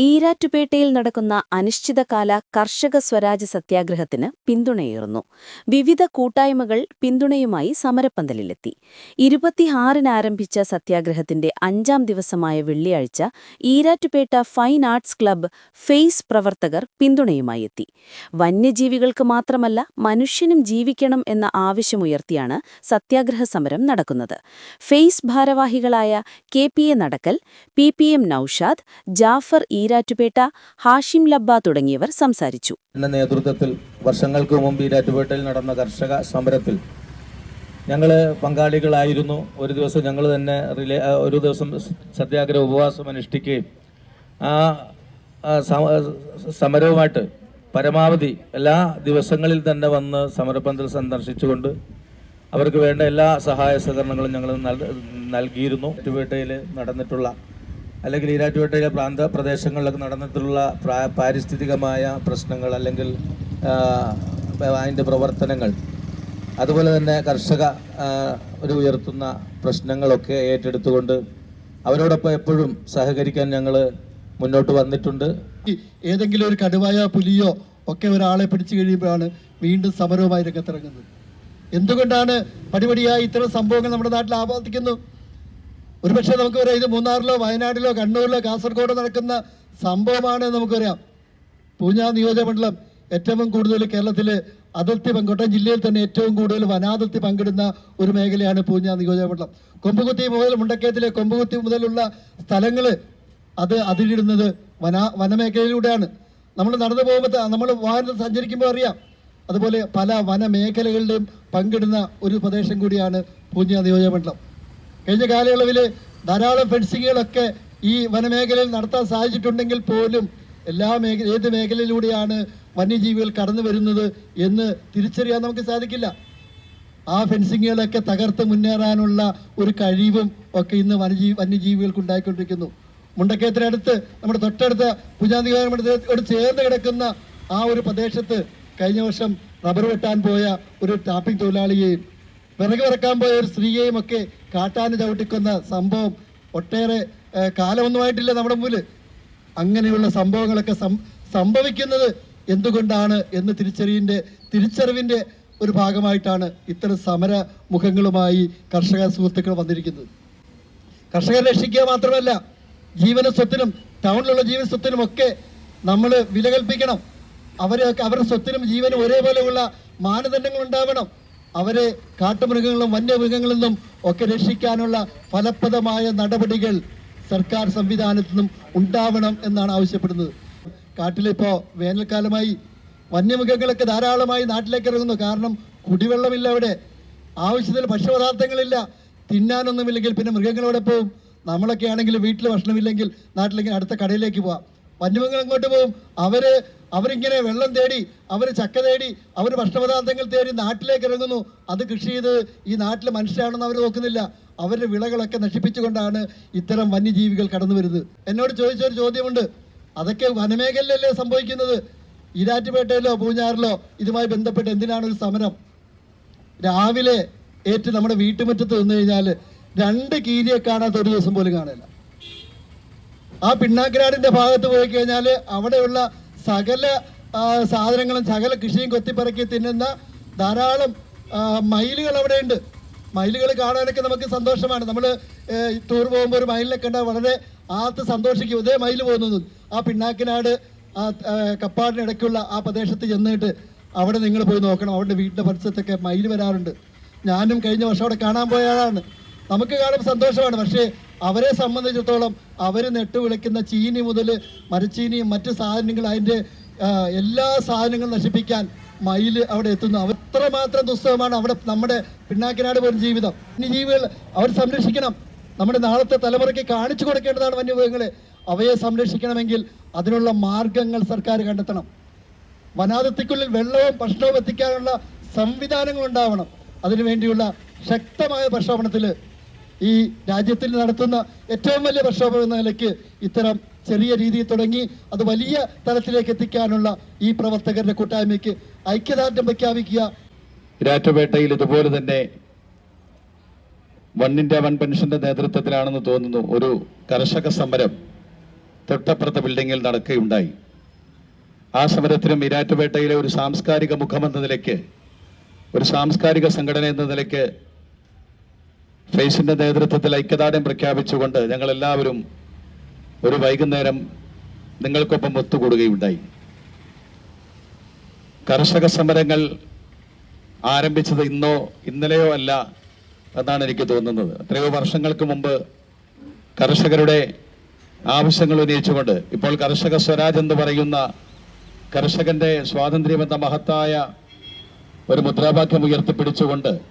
ഈരാറ്റുപേട്ടയിൽ നടക്കുന്ന അനിശ്ചിതകാല കർഷക സ്വരാജ് സത്യാഗ്രഹത്തിന് പിന്തുണയേറുന്നു. വിവിധ കൂട്ടായ്മകൾ പിന്തുണയുമായി സമരപ്പന്തലിലെത്തി. ഇരുപത്തിയാറിന് ആരംഭിച്ച സത്യാഗ്രഹത്തിന്റെ അഞ്ചാം ദിവസമായ വെള്ളിയാഴ്ച Erattupetta fine arts club face പ്രവർത്തകർ പിന്തുണയുമായി എത്തി. വന്യജീവികൾക്ക് മാത്രമല്ല മനുഷ്യനും ജീവിക്കണം എന്ന ആവശ്യമുയർത്തിയാണ് സത്യാഗ്രഹ സമരം നടക്കുന്നത്. ഫെയ്സ് ഭാരവാഹികളായ K P A Nadakkal P P M Naushad Jafar Erattupetta Hashim Labba തുടങ്ങിയവർ സംസാരിച്ചു. എന്ന നേതൃത്വത്തിൽ വർഷങ്ങൾക്ക് മുമ്പ് ഈരാറ്റുപേട്ടയിൽ നടന്ന കർഷക സമരത്തിൽ ഞങ്ങൾ പങ്കാളികളായിരുന്നു. ഒരു ദിവസം ഞങ്ങൾ തന്നെ റിലേ ഒരു ദിവസം സത്യാഗ്രഹ ഉപവാസം അനുഷ്ഠിക്കുകയും ആ ആ, സമ- സമരവുമായിട്ട് പരമാവധി എല്ലാ ദിവസങ്ങളിൽ തന്നെ വന്ന് സമരപന്തൽ സന്ദർശിച്ചുകൊണ്ട് അവർക്ക് വേണ്ട എല്ലാ സഹായ സഹകരണങ്ങളും ഞങ്ങൾ നൽ- നൽകിയിരുന്നു. ഏറ്റുപേട്ടയിൽ നടന്നിട്ടുള്ള അല്ലെങ്കിൽ ഈരാറ്റുപേട്ടയിലെ പ്രാന്ത പ്രദേശങ്ങളിലൊക്കെ നടന്നിട്ടുള്ള പ്രാ- പാരിസ്ഥിതികമായ പ്രശ്നങ്ങൾ അല്ലെങ്കിൽ അതിന്റെ പ്രവർത്തനങ്ങൾ അതുപോലെ തന്നെ കർഷക ഒരു ഉയർത്തുന്ന പ്രശ്നങ്ങളൊക്കെ ഏറ്റെടുത്തുകൊണ്ട് അവരോടൊപ്പം എപ്പോഴും സഹകരിക്കാൻ ഞങ്ങൾ മുന്നോട്ട് വന്നിട്ടുണ്ട്. ഏതെങ്കിലും ഒരു കടുവായോ പുലിയോ ഒക്കെ ഒരാളെ പിടിച്ചു കഴിയുമ്പോഴാണ് വീണ്ടും സമരവുമായി രംഗത്തിറങ്ങുന്നത്. എന്തുകൊണ്ടാണ് പടിപടിയായി ഇത്തരം സംഭവങ്ങൾ നമ്മുടെ നാട്ടിൽ ആവർത്തിക്കുന്നു? ഒരുപക്ഷെ നമുക്ക് പറയാം ഇത് മൂന്നാറിലോ വയനാട്ടിലോ കണ്ണൂരിലോ കാസർഗോഡോ നടക്കുന്ന സംഭവമാണ് നമുക്കറിയാം. നമുക്കറിയാം പൂഞ്ഞാ നിയോജകമണ്ഡലം ഏറ്റവും കൂടുതൽ കേരളത്തിലെ അതിർത്തി പങ്കോട്ടം ജില്ലയിൽ തന്നെ ഏറ്റവും കൂടുതൽ വനാതിർത്തി പങ്കിടുന്ന ഒരു മേഖലയാണ് പൂഞ്ഞാ നിയോജകമണ്ഡലം കൊമ്പുകുത്തി മുതൽ മുണ്ടക്കയത്തിലെ കൊമ്പുകുത്തി മുതലുള്ള സ്ഥലങ്ങൾ അത് അതിരിടുന്നത് വന വനമേഖലയിലൂടെയാണ്. നമ്മൾ നടന്നു പോകുമ്പോൾ നമ്മൾ വാഹനത്തിൽ സഞ്ചരിക്കുമ്പോൾ അറിയാം. അതുപോലെ പല വനമേഖലകളിലും പങ്കിടുന്ന ഒരു പ്രദേശം കൂടിയാണ് പൂഞ്ഞാ നിയോജകമണ്ഡലം കഴിഞ്ഞ കാലയളവിൽ ധാരാളം ഫെൻസിങ്ങുകളൊക്കെ ഈ വനമേഖലയിൽ നടത്താൻ സാധിച്ചിട്ടുണ്ടെങ്കിൽ പോലും എല്ലാ മേഖല ഏത് മേഖലയിലൂടെയാണ് വന്യജീവികൾ കടന്നു വരുന്നത് എന്ന് തിരിച്ചറിയാൻ നമുക്ക് സാധിക്കില്ല. ആ ഫെൻസിങ്ങുകളൊക്കെ തകർത്ത് മുന്നേറാനുള്ള ഒരു കഴിവും ഒക്കെ ഇന്ന് വനജീവി വന്യജീവികൾക്ക് ഉണ്ടായിക്കൊണ്ടിരിക്കുന്നു മുണ്ടക്കയത്തിനടുത്ത് നമ്മുടെ തൊട്ടടുത്ത പുജാതിയോട് ചേർന്ന് കിടക്കുന്ന ആ ഒരു പ്രദേശത്ത് കഴിഞ്ഞ വർഷം റബ്ബർ വെട്ടാൻ പോയ ഒരു ടാപ്പിംഗ് തൊഴിലാളിയെയും വിറക് വിറക്കാൻ പോയ ഒരു സ്ത്രീയെയും ഒക്കെ കാട്ടാന് ചവിട്ടിക്കൊന്ന സംഭവം ഒട്ടേറെ കാലമൊന്നുമായിട്ടില്ല നമ്മുടെ മുമ്പിൽ അങ്ങനെയുള്ള സംഭവങ്ങളൊക്കെ സംഭവിക്കുന്നത് എന്തുകൊണ്ടാണ് എന്ന് തിരിച്ചറിവിന്റെ തിരിച്ചറിവിന്റെ ഒരു ഭാഗമായിട്ടാണ് ഇത്തരം സമര മുഖങ്ങളുമായി കർഷക സുഹൃത്തുക്കൾ വന്നിരിക്കുന്നത്. കർഷകരെ രക്ഷിക്കുക മാത്രമല്ല ജീവന സ്വത്തിനും ടൗണിലുള്ള ജീവന സ്വത്തിനും ഒക്കെ നമ്മൾ വില കൽപ്പിക്കണം. അവരെ അവരുടെ സ്വത്തിനും ജീവനും ഒരേപോലെയുള്ള മാനദണ്ഡങ്ങൾ ഉണ്ടാവണം. അവരെ കാട്ടുമൃഗങ്ങളും വന്യമൃഗങ്ങളിൽ നിന്നും ഒക്കെ രക്ഷിക്കാനുള്ള ഫലപ്രദമായ നടപടികൾ സർക്കാർ സംവിധാനത്തിൽ നിന്നും ഉണ്ടാവണം എന്നാണ് ആവശ്യപ്പെടുന്നത്. കാട്ടിലിപ്പോ വേനൽക്കാലമായി വന്യമൃഗങ്ങളൊക്കെ ധാരാളമായി നാട്ടിലേക്ക് ഇറങ്ങുന്നു. കാരണം കുടിവെള്ളമില്ല അവിടെ. ആവശ്യത്തിൽ ഭക്ഷ്യപദാർത്ഥങ്ങളില്ല. തിന്നാനൊന്നുമില്ലെങ്കിൽ പിന്നെ മൃഗങ്ങളോടെ പോവും നമ്മളൊക്കെ ആണെങ്കിൽ വീട്ടിൽ ഭക്ഷണമില്ലെങ്കിൽ നാട്ടിലേക്ക് അടുത്ത കടയിലേക്ക് പോവാം. വന്യമൃഗങ്ങൾ അങ്ങോട്ട് പോകും. അവർ അവരിങ്ങനെ വെള്ളം തേടി അവർ ചക്ക തേടി അവർ ഭക്ഷണപദാർത്ഥങ്ങൾ തേടി നാട്ടിലേക്ക് ഇറങ്ങുന്നു. അത് കൃഷി ചെയ്ത് ഈ നാട്ടിലെ മനുഷ്യരാണെന്ന് അവർ നോക്കുന്നില്ല. അവരുടെ വിളകളൊക്കെ നശിപ്പിച്ചുകൊണ്ടാണ് ഇത്തരം വന്യജീവികൾ കടന്നു വരുന്നത്. എന്നോട് ചോദിച്ച ഒരു ചോദ്യമുണ്ട്. അതൊക്കെ വനമേഖലയിലല്ലേ സംഭവിക്കുന്നത്? ഈരാറ്റുപേട്ടയിലോ പൂഞ്ഞാറിലോ ഇതുമായി ബന്ധപ്പെട്ട് എന്തിനാണ് ഒരു സമരം? രാവിലെ ഏറ്റ് നമ്മുടെ വീട്ടുമുറ്റത്ത് വന്നു കഴിഞ്ഞാൽ രണ്ട് കീരിയെ കാണാത്ത ഒരു ദിവസം പോലും കാണില്ല ആ പിണ്ണാക്കിനാടിന്റെ ഭാഗത്ത് പോയി കഴിഞ്ഞാൽ അവിടെയുള്ള സകല സാധനങ്ങളും സകല കൃഷിയും കൊത്തിപ്പറക്കി തിന്നുന്ന ധാരാളം മയിലുകൾ അവിടെ ഉണ്ട് മയിലുകൾ കാണാനൊക്കെ നമുക്ക് സന്തോഷമാണ്. നമ്മൾ ടൂർ പോകുമ്പോൾ ഒരു മയിലിനെ കണ്ടാൽ വളരെ ആർത്ത് സന്തോഷിക്കും. ഇതേ മയിൽ പോകുന്നത് ആ പിണ്ണാക്കിനാട് ആ, കപ്പാടിനിടയ്ക്കുള്ള ആ പ്രദേശത്ത് ചെന്നിട്ട് അവിടെ നിങ്ങൾ പോയി നോക്കണം. അവിടെ വീടിന്റെ പരിസരത്തൊക്കെ മയിൽ വരാറുണ്ട്. ഞാനും കഴിഞ്ഞ വർഷം അവിടെ കാണാൻ പോയ ആളാണ്. നമുക്ക് കാണുമ്പോൾ സന്തോഷമാണ്. പക്ഷേ അവരെ സംബന്ധിച്ചിടത്തോളം അവർ നെട്ടുവിളിക്കുന്ന ചീനി മുതൽ മരച്ചീനിയും മറ്റ് സാധനങ്ങൾ അതിന്റെ എല്ലാ സാധനങ്ങളും നശിപ്പിക്കാൻ മയിൽ അവിടെ എത്തുന്നു. അവർ അത്രമാത്രം ദുസ്സഹമാണ് അവിടെ നമ്മുടെ പിണ്ണാക്കിനാട് പോലും ജീവിതം. വന്യജീവികൾ അവർ സംരക്ഷിക്കണം. നമ്മുടെ നാളത്തെ തലമുറയ്ക്ക് കാണിച്ചു കൊടുക്കേണ്ടതാണ് വന്യമൃഗങ്ങളെ. അവയെ സംരക്ഷിക്കണമെങ്കിൽ അതിനുള്ള മാർഗങ്ങൾ സർക്കാർ കണ്ടെത്തണം. വനാതിർത്തിക്കുള്ളിൽ വെള്ളവും ഭക്ഷണവും എത്തിക്കാനുള്ള സംവിധാനങ്ങൾ ഉണ്ടാവണം. അതിനുവേണ്ടിയുള്ള ശക്തമായ പ്രക്ഷോഭണത്തിൽ ഈ രാജ്യത്തിൽ നടത്തുന്ന ഏറ്റവും വലിയ പ്രക്ഷോഭം എന്ന നിലയ്ക്ക് ഇത്തരം ചെറിയ രീതിയിൽ തുടങ്ങി അത് വലിയ തലത്തിലേക്ക് എത്തിക്കാനുള്ള ഈ പ്രവർത്തകരുടെ കൂട്ടായ്മയ്ക്ക് ഐക്യദാർഢ്യം പ്രഖ്യാപിക്കുക രാറ്റുപേട്ടയിൽ ഇതുപോലെ തന്നെ വൺ ഇന്ത്യ വൺ പെൻഷന്റെ നേതൃത്വത്തിലാണെന്ന് തോന്നുന്നു ഒരു കർഷക സമരം തൊട്ടപ്പുറത്തെ ബിൽഡിങ്ങിൽ നടക്കുകയുണ്ടായി. ആ സമരത്തിനും ഇരാറ്റുപേട്ടയിലെ ഒരു സാംസ്കാരിക മുഖമെന്ന നിലയ്ക്ക് ഒരു സാംസ്കാരിക സംഘടന എന്ന നിലയ്ക്ക് ഫേസിന്റെ നേതൃത്വത്തിൽ ഐക്യദാർഢ്യം പ്രഖ്യാപിച്ചുകൊണ്ട് ഞങ്ങൾ എല്ലാവരും ഒരു വൈകുന്നേരം നിങ്ങൾക്കൊപ്പം ഒത്തുകൂടുകയുണ്ടായി. കർഷക സമരങ്ങൾ ആരംഭിച്ചത് ഇന്നോ ഇന്നലെയോ അല്ല എന്നാണ് എനിക്ക് തോന്നുന്നത്. എത്രയോ വർഷങ്ങൾക്ക് മുമ്പ് കർഷകരുടെ ആവശ്യങ്ങൾ ഉന്നയിച്ചുകൊണ്ട് ഇപ്പോൾ കർഷക സ്വരാജ് എന്ന് പറയുന്ന കർഷകന്റെ സ്വാതന്ത്ര്യം എന്ന മഹത്തായ ഒരു മുദ്രാവാക്യം ഉയർത്തിപ്പിടിച്ചുകൊണ്ട്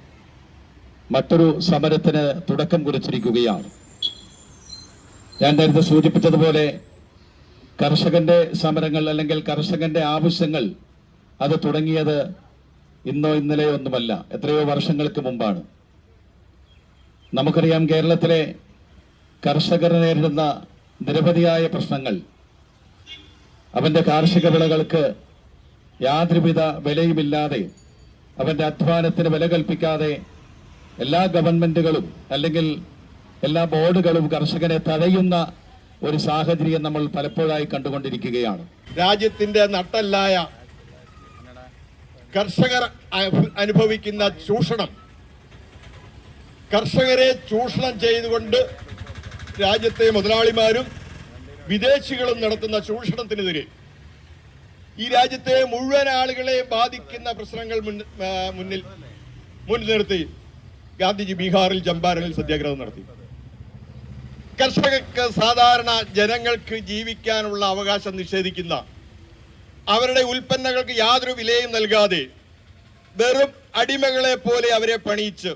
മറ്റൊരു സമരത്തിന് തുടക്കം കുറിച്ചിരിക്കുകയാണ്. ഞാൻ നേരത്തെ സൂചിപ്പിച്ചതുപോലെ കർഷകന്റെ സമരങ്ങൾ അല്ലെങ്കിൽ കർഷകന്റെ ആവശ്യങ്ങൾ അത് തുടങ്ങിയത് ഇന്നോ ഇന്നലെയോ ഒന്നുമല്ല എത്രയോ വർഷങ്ങൾക്ക് മുമ്പാണ്. നമുക്കറിയാം കേരളത്തിലെ കർഷകർ നേരിടുന്ന നിരവധിയായ പ്രശ്നങ്ങൾ. അവന്റെ കാർഷിക വിളകൾക്ക് യാതൊരുവിധ വിലയുമില്ലാതെ അവന്റെ അധ്വാനത്തിന് വില കൽപ്പിക്കാതെ എല്ലാ ഗവൺമെന്റുകളും അല്ലെങ്കിൽ എല്ലാ ബോർഡുകളും കർഷകനെ തടയുന്ന ഒരു സാഹചര്യം നമ്മൾ പലപ്പോഴായി കണ്ടുകൊണ്ടിരിക്കുകയാണ്. രാജ്യത്തിന്റെ നട്ടല്ലായ കർഷകർ അനുഭവിക്കുന്ന ചൂഷണം. കർഷകരെ ചൂഷണം ചെയ്തുകൊണ്ട് രാജ്യത്തെ മുതലാളിമാരും വിദേശികളും നടത്തുന്ന ചൂഷണത്തിനെതിരെ ഈ രാജ്യത്തെ മുഴുവൻ ആളുകളെ ബാധിക്കുന്ന പ്രശ്നങ്ങൾ മുന്നിൽ മുൻനിർത്തി ഗാന്ധിജി ബീഹാറിൽ ചമ്പാരനിൽ സത്യാഗ്രഹം നടത്തി. കർഷകർക്ക് സാധാരണ ജനങ്ങൾക്ക് ജീവിക്കാനുള്ള അവകാശം നിഷേധിക്കുന്ന അവരുടെ ഉൽപ്പന്നങ്ങൾക്ക് യാതൊരു വിലയും നൽകാതെ വെറും അടിമകളെ പോലെ അവരെ പണിയിച്ച്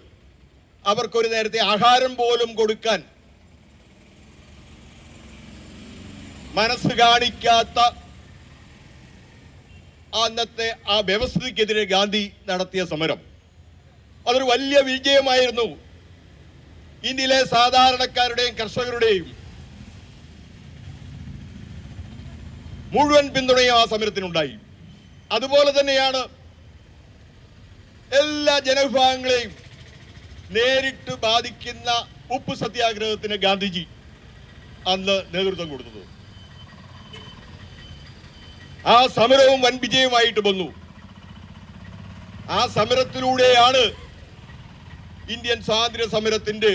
അവർക്കൊരു നേരത്തെ ആഹാരം പോലും കൊടുക്കാൻ മനസ്സ് കാണിക്കാത്ത അന്നത്തെ ആ വ്യവസ്ഥയ്ക്കെതിരെ ഗാന്ധി നടത്തിയ സമരം. അതൊരു വലിയ വിജയമായിരുന്നു. ഇന്ത്യയിലെ സാധാരണക്കാരുടെയും കർഷകരുടെയും മുഴുവൻ പിന്തുണയും ആ സമരത്തിനുണ്ടായി. അതുപോലെ തന്നെയാണ് എല്ലാ ജനവിഭാഗങ്ങളെയും നേരിട്ട് ബാധിക്കുന്ന ഉപ്പ് സത്യാഗ്രഹത്തിന് ഗാന്ധിജി അന്ന് നേതൃത്വം കൊടുത്തത്. ആ സമരവും വൻ വിജയമായിട്ട് വന്നു ആ സമരത്തിലൂടെയാണ് ഇന്ത്യൻ സ്വാതന്ത്ര്യ സമരത്തിന്റെ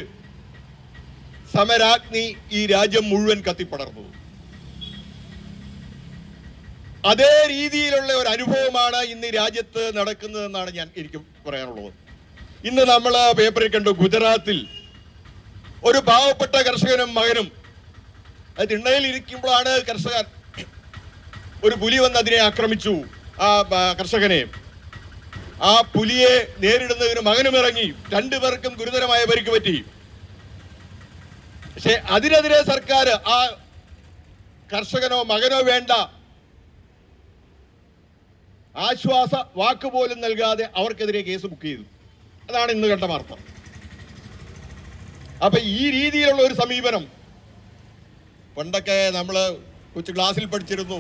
സമരാഗ്നി ഈ രാജ്യം മുഴുവൻ കത്തിപ്പടർന്നത് അതേ രീതിയിലുള്ള ഒരു അനുഭവമാണ് ഇന്ന് രാജ്യത്ത് നടക്കുന്നതെന്നാണ് ഞാൻ എനിക്ക് പറയാനുള്ളത്. ഇന്ന് നമ്മൾ പേപ്പറിൽ കണ്ടു ഗുജറാത്തിൽ ഒരു പാവപ്പെട്ട കർഷകനും മകനും അത് തിണ്ണയിലിരിക്കുമ്പോഴാണ് കർഷകൻ ഒരു പുലി വന്ന് അതിനെ ആക്രമിച്ചു. ആ, കർഷകനെ ആ പുലിയെ നേരിടുന്നതിന് മകനും ഇറങ്ങി. രണ്ടുപേർക്കും ഗുരുതരമായ പരിക്ക് പറ്റി. പക്ഷെ അതിനെതിരെ സർക്കാർ ആ കർഷകനോ മകനോ വേണ്ട ആശ്വാസ വാക്ക് പോലും നൽകാതെ അവർക്കെതിരെ കേസ് ബുക്ക് ചെയ്തു. അതാണ് ഇന്ന് കണ്ട വാർത്ത. അപ്പൊ ഈ രീതിയിലുള്ള ഒരു സമീപനം പണ്ടൊക്കെ നമ്മൾ കൊച്ചു ക്ലാസ്സിൽ പഠിച്ചിരുന്നു.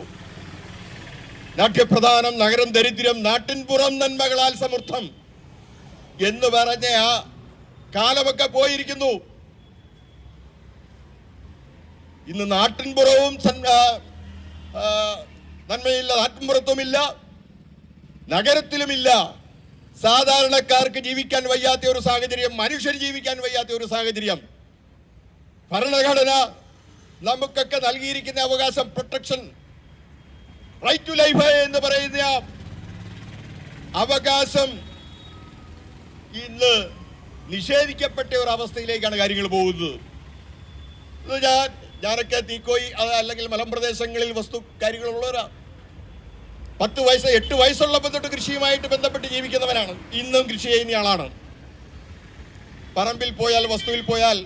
നാട്യപ്രധാനം നഗരം ദരിദ്രം നാട്ടിൻപുറം നന്മകളാൽ സമൃദ്ധം എന്ന് പറഞ്ഞ ആ കാലമൊക്കെ പോയിരിക്കുന്നു. ഇന്ന് നാട്ടിൻപുറവും നന്മയില്ല നാട്ടിൻപുറത്തുമില്ല നഗരത്തിലുമില്ല. സാധാരണക്കാർക്ക് ജീവിക്കാൻ വയ്യാത്ത ഒരു സാഹചര്യം മനുഷ്യർ ജീവിക്കാൻ വയ്യാത്ത ഒരു സാഹചര്യം. ഭരണഘടന നമുക്കൊക്കെ നൽകിയിരിക്കുന്ന അവകാശം പ്രൊട്ടക്ഷൻ റൈറ്റ് ടു ലൈഫ് എന്ന് പറയുന്ന അവകാശം ഇന്ന് നിഷേധിക്കപ്പെട്ട ഒരു അവസ്ഥയിലേക്കാണ് കാര്യങ്ങൾ പോകുന്നത്. ഞാൻ ഞാനൊക്കെ തീക്കോയി അല്ലെങ്കിൽ മലമ്പ്രദേശങ്ങളിൽ വസ്തു കാര്യങ്ങളുള്ളവരാ. പത്ത് വയസ്സ് എട്ട് വയസ്സുള്ളപ്പോൾ തൊട്ട് കൃഷിയുമായിട്ട് ബന്ധപ്പെട്ട് ജീവിക്കുന്നവനാണ്. ഇന്നും കൃഷി ചെയ്യുന്ന ആളാണ്. പറമ്പിൽ പോയാൽ വസ്തുവിൽ പോയാൽ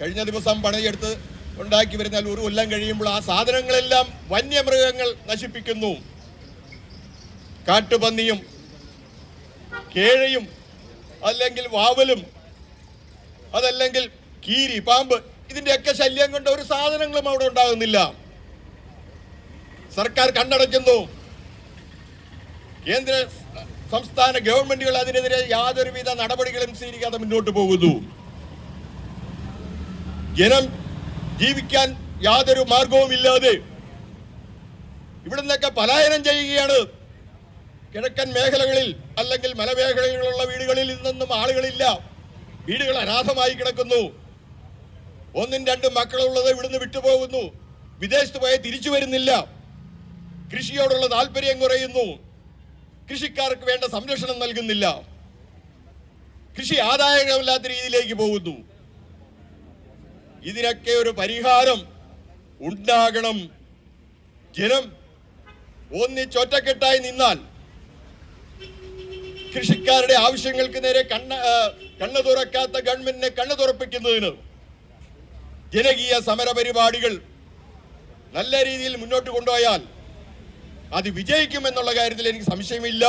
കഴിഞ്ഞ ദിവസം പണിയെടുത്ത് ഉണ്ടാക്കി വരുന്നാൽ ഒരു കൊല്ലം കഴിയുമ്പോൾ ആ സാധനങ്ങളെല്ലാം വന്യമൃഗങ്ങൾ നശിപ്പിക്കുന്നു. കാട്ടുപന്നിയും കേഴയും അല്ലെങ്കിൽ വാവലും അതല്ലെങ്കിൽ കീരി പാമ്പ് ഇതിന്റെയൊക്കെ ശല്യം കൊണ്ട് ഒരു സാധനങ്ങളും അവിടെ ഉണ്ടാകുന്നില്ല. സർക്കാർ കണ്ണടയ്ക്കുന്നു കേന്ദ്ര സംസ്ഥാന ഗവൺമെന്റുകൾ അതിനെതിരെ യാതൊരുവിധ നടപടികളും സ്വീകരിക്കാതെ മുന്നോട്ട് പോകുന്നു. ജനം ജീവിക്കാൻ യാതൊരു മാർഗവുമില്ലാതെ ഇവിടുന്നൊക്കെ പലായനം ചെയ്യുകയാണ്. കിഴക്കൻ മേഖലകളിൽ അല്ലെങ്കിൽ മലമേഖലകളിലുള്ള വീടുകളിൽ നിന്നൊന്നും ആളുകളില്ല. വീടുകൾ അനാഥമായി കിടക്കുന്നു. ഒന്നും രണ്ടും മക്കളുള്ളത് ഇവിടുന്ന് വിട്ടുപോകുന്നു. വിദേശത്ത് പോയ തിരിച്ചു വരുന്നില്ല. കൃഷിയോടുള്ള താല്പര്യം കുറയുന്നു. കൃഷിക്കാർക്ക് വേണ്ട സംരക്ഷണം നൽകുന്നില്ല. കൃഷി ആദായകരമില്ലാത്ത രീതിയിലേക്ക് പോകുന്നു. ഇതിനൊക്കെ ഒരു പരിഹാരം ഉണ്ടാകണം. ജനം ഒന്നിച്ചൊറ്റക്കെട്ടായി നിന്നാൽ കൃഷിക്കാരുടെ ആവശ്യങ്ങൾക്ക് നേരെ കണ്ണ കണ്ണ് തുറക്കാത്ത ഗവൺമെന്റിനെ കണ്ണു തുറപ്പിക്കുന്നതിന് ജനകീയ സമര പരിപാടികൾ നല്ല രീതിയിൽ മുന്നോട്ട് കൊണ്ടുപോയാൽ അത് വിജയിക്കുമെന്നുള്ള കാര്യത്തിൽ എനിക്ക് സംശയമില്ല.